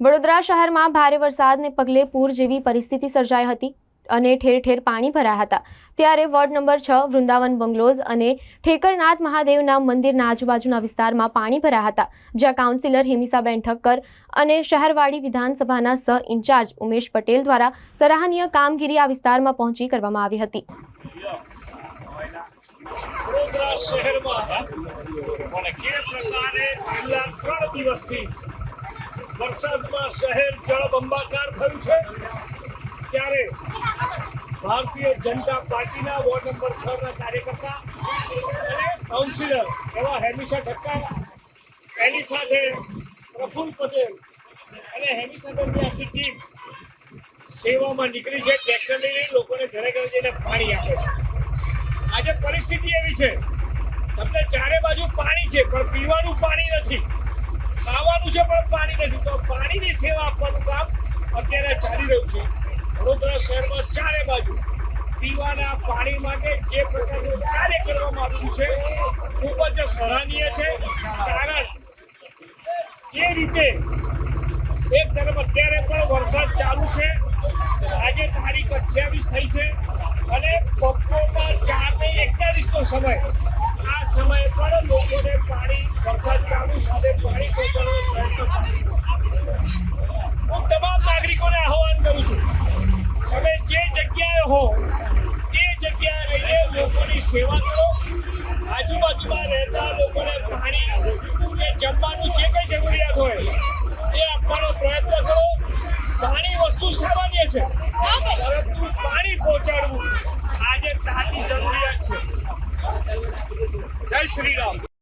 વડોદરા શહેરમાં ભારે વરસાદને પગલે પૂર જેવી પરિસ્થિતિ સર્જાઈ હતી અને ઠેર ઠેર પાણી ભરાયા હતા. ત્યારે વોર્ડ નંબર છ, વૃંદાવન બંગલોઝ અને ઠેકરનાથ મહાદેવના મંદિરના આજુબાજુના વિસ્તારમાં પાણી ભરાયા હતા, જ્યાં કાઉન્સિલર હિમિસાબેન ઠક્કર અને શહેરવાડી વિધાનસભાના સહ ઇન્ચાર્જ ઉમેશ પટેલ દ્વારા સરાહનીય કામગીરી આ વિસ્તારમાં પહોંચી કરવામાં આવી હતી. વડોદરા શહેરમાં જે પ્રકારે છેલ્લા ત્રણ દિવસથી વરસાદમાં શહેર જળબંબાકાર થયું છે. ત્યારે ભારતીય જનતા પાર્ટીના વોર્ડ નંબર છ ના કાર્યકર્તા અને કાઉન્સિલર એવા હેમિશા ઠક્કર એની સાથે પ્રફુલ્લ પટેલ અને હેમિશાબેનની આખી ટીમ સેવામાં નીકળી છે. ટ્રેક્ટર લઈને લોકોને ઘરે ઘરે જઈને પાણી આપે છે. આજે પરિસ્થિતિ એવી છે. તમને ચારે બાજુ પાણી છે, પણ પીવાનું પાણી નથી. ખાવાનું છે, પણ પાણી નથી. તો પાણીની સેવા આપવાનું કામ અત્યારે ચાલી રહ્યું છે. વડોદરા શહેરમાં ચારે બાજુ પીવાના પાણી માટે જે પ્રકારનું કાર્ય કરવામાં આવ્યું છે, ખૂબ જ સરાહનીય છે. કારણ જે રીતે એક તરફ અત્યારે પણ વરસાદ ચાલુ છે. આજે તારીખ અઠ્યાવીસ થઈ છે અને બપોરના ચાર ને એકતાલીસ નો સમય. આ સમયે પણ લોકોને પાણી વરસાદ ચાલુ સાથે પાણી પહોંચાડવાનો પ્રયત્ન ચાલુ હું તમામ નાગરિકોને આહવાન કરું છું તમે જે જગ્યાએ હો એ જગ્યાએ રહીને લોકોની સેવા કરો. આજુબાજુમાં રહેતા લોકોને પાણી કે જમવાનું જે કંઈ જરૂરિયાત હોય, એ આપવાનો પ્રયત્ન કરો. પાણી વસ્તુ સામાન્ય છે, પરંતુ પાણી પહોંચાડવું આજે તાતી જરૂરિયાત છે. જય શ્રી રામ.